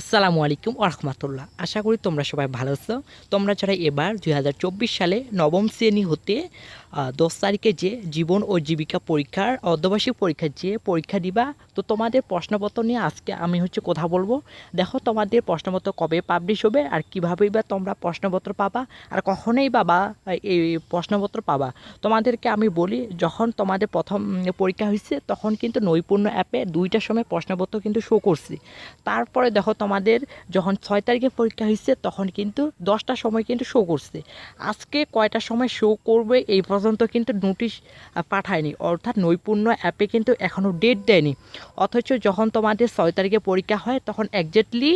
আসসালামু আলাইকুম আরহামাতুল্লাহ আশা করি তোমরা সবাই ভালো আছো। তোমরা যারা এবার দুই হাজার চব্বিশ সালে নবম শ্রেণি হতে দশ তারিখে যে জীবন ও জীবিকা পরীক্ষার অর্ধবার্ষিক পরীক্ষার যে পরীক্ষা দিবা, তো তোমাদের প্রশ্নপত্র নিয়ে আজকে আমি হচ্ছে কথা বলব। দেখো তোমাদের প্রশ্নপত্র কবে পাবলিশ হবে আর কীভাবেই বা তোমরা প্রশ্নপত্র পাবা আর কখনোই বাবা এই প্রশ্নপত্র পাবা। তোমাদেরকে আমি বলি, যখন তোমাদের প্রথম পরীক্ষা হয়েছে তখন কিন্তু নৈপুণ্য অ্যাপে দুইটার সময় প্রশ্নপত্র কিন্তু শো করছে। তারপরে দেখো তোমাদের যখন ছয় তারিখে পরীক্ষা হয়েছে তখন কিন্তু দশটার সময় কিন্তু শো করছে। আজকে কয়টার সময় শো করবে এই পর্যন্ত কিন্তু নোটিশ পাঠায়নি। অর্থাৎ নৈপুণ্য অ্যাপে কিন্তু এখনও ডেট দেয়নি। অথচ যখন তোমাদের ছয় তারিখে পরীক্ষা হয়, তখন একজ্যাক্টলি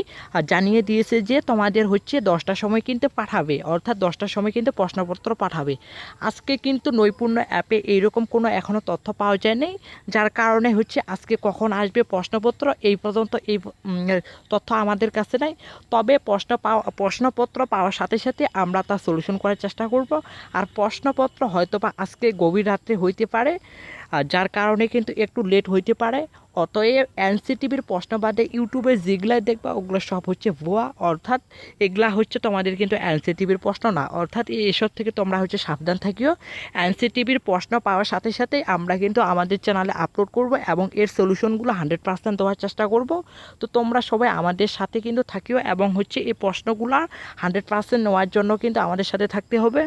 জানিয়ে দিয়েছে যে তোমাদের হচ্ছে দশটার সময় কিন্তু পাঠাবে। অর্থাৎ দশটার সময় কিন্তু প্রশ্নপত্র পাঠাবে। আজকে কিন্তু নৈপুণ্য অ্যাপে এইরকম কোনো এখনও তথ্য পাওয়া যায়নি, যার কারণে হচ্ছে আজকে কখন আসবে প্রশ্নপত্র, এই পর্যন্ত এই তথ্য আমাদের কাছে নাই। তবে প্রশ্ন পাওয়া, প্রশ্নপত্র পাওয়ার সাথে সাথে আমরা তার সলিউশন করার চেষ্টা করব। আর প্রশ্নপত্র হয়তো বা আজকে গভীর রাত্রে হইতে পারে, আর যার কারণে কিন্তু একটু লেট হইতে পারে। অতএব এনসিটিভির প্রশ্ন বাদে ইউটিউবে যেগুলাই দেখবা, ওগুলো সব হচ্ছে ভুয়া। অর্থাৎ এগুলা হচ্ছে তোমাদের কিন্তু এনসিটিভির প্রশ্ন না। অর্থাৎ এসব থেকে তোমরা হচ্ছে সাবধান থাকিও। এনসিটিভির প্রশ্ন পাওয়ার সাথে সাথে আমরা কিন্তু আমাদের চ্যানেলে আপলোড করব এবং এর সলিউশনগুলো হান্ড্রেড পার্সেন্ট দেওয়ার চেষ্টা করব। তো তোমরা সবাই আমাদের সাথে কিন্তু থাকিও এবং হচ্ছে এই প্রশ্নগুলো হান্ড্রেড পার্সেন্ট নেওয়ার জন্য কিন্তু আমাদের সাথে থাকতে হবে।